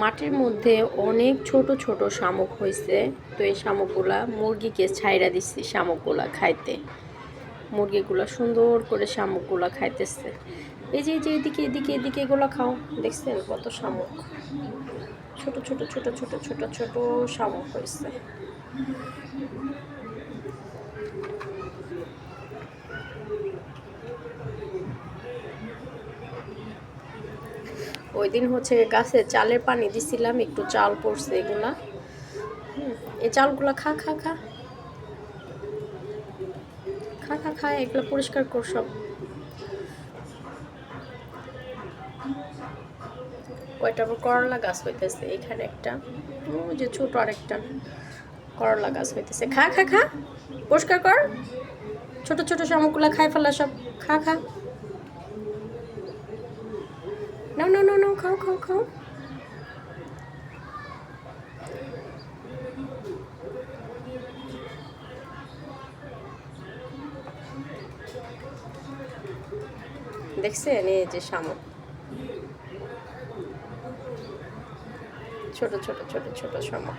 মাটির মধ্যে অনেক ছোট ছোট শামুক হয়েছে তো এই শামুকগুলা মুরগিকে ছাইরা দিচ্ছি শামুকগুলা খাইতে। মুরগিগুলা সুন্দর করে শামুকগুলা খাইতেছে। এই যে এই যে, এদিকে এদিকে এদিকে এগুলো খাও। দেখছেন কত শামুক। ছোট ছোট ছোট ছোট ছোট ছোট শামুক হয়েছে ওই দিন হচ্ছে গাছে চালের পানি দিছিলাম, একটু চাল পড়ছে এগুলা। এই চালগুলা খা খা খা। খা খা খা, এগুলো পরিষ্কার কর সব। কয়টা করলা গাছ হইতেছে, এখানে একটা, ওই যে ছোট আরেকটা করলা গাছ হইতেছে। খা খা খা, পরিষ্কার কর। ছোট ছোট শামুকগুলা খাই ফেলা সব। খা খা। নাও নাও নাও নাও খাও খাও খাও দেখছেন এই যে শামুক। ছোট ছোট ছোট ছোট শামুক।